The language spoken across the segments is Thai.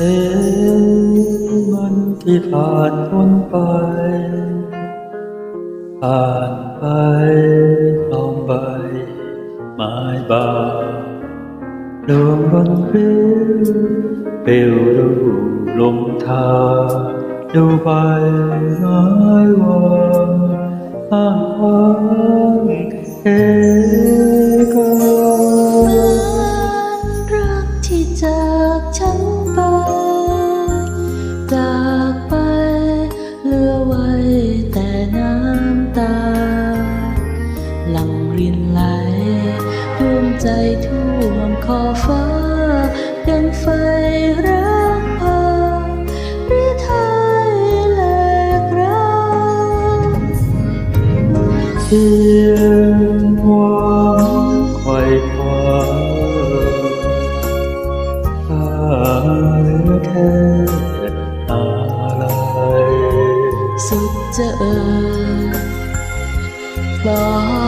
เอ๊ะมันที่ผ่านพ้นไป ผ่านไปพร้อมใบไม้บานดวงบนพริ้วเปลวดูลมทางดูใบไม้วางอ้างว้างเอ๊ะก็รักที่จากฉัน ใจท่วมขอฟ้า ดังไฟรักพาหรือไทยแหลกร้างเพียงหวังไขว่คว้าถ้าเหลือแค่อะไรสุดจะเอ่ยบอก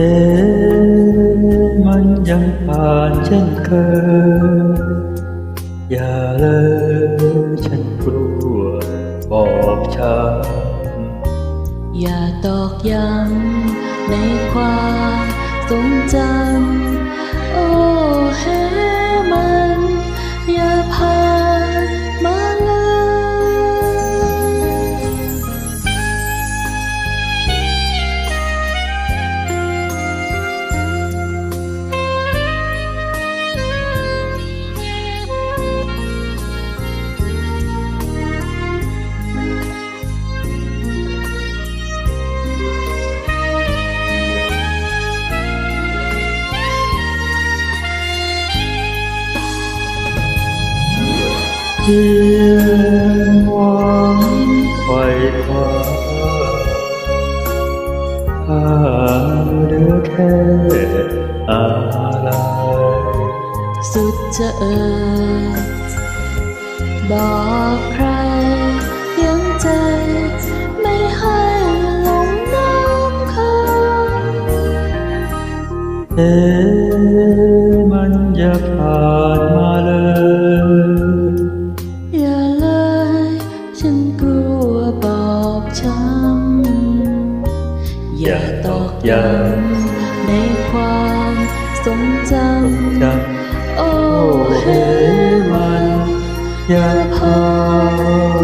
เอมันยังผ่านเช่นเคยอย่าเลยฉันกลัวบอกช้ำำอย่าตอกย้ำในความทรงจำ ยงหวังไขว่คว้าถ้าเหลือแค่อะไรสุดจะเอ่ยบอกใครยังใจไม่ให้หลงน้ำคำเอ๊มันอย่าผ่าน ย้ำในความทรงจจำโอ้ำโอ้เฮ้เฮ้มันอย่าผ่าน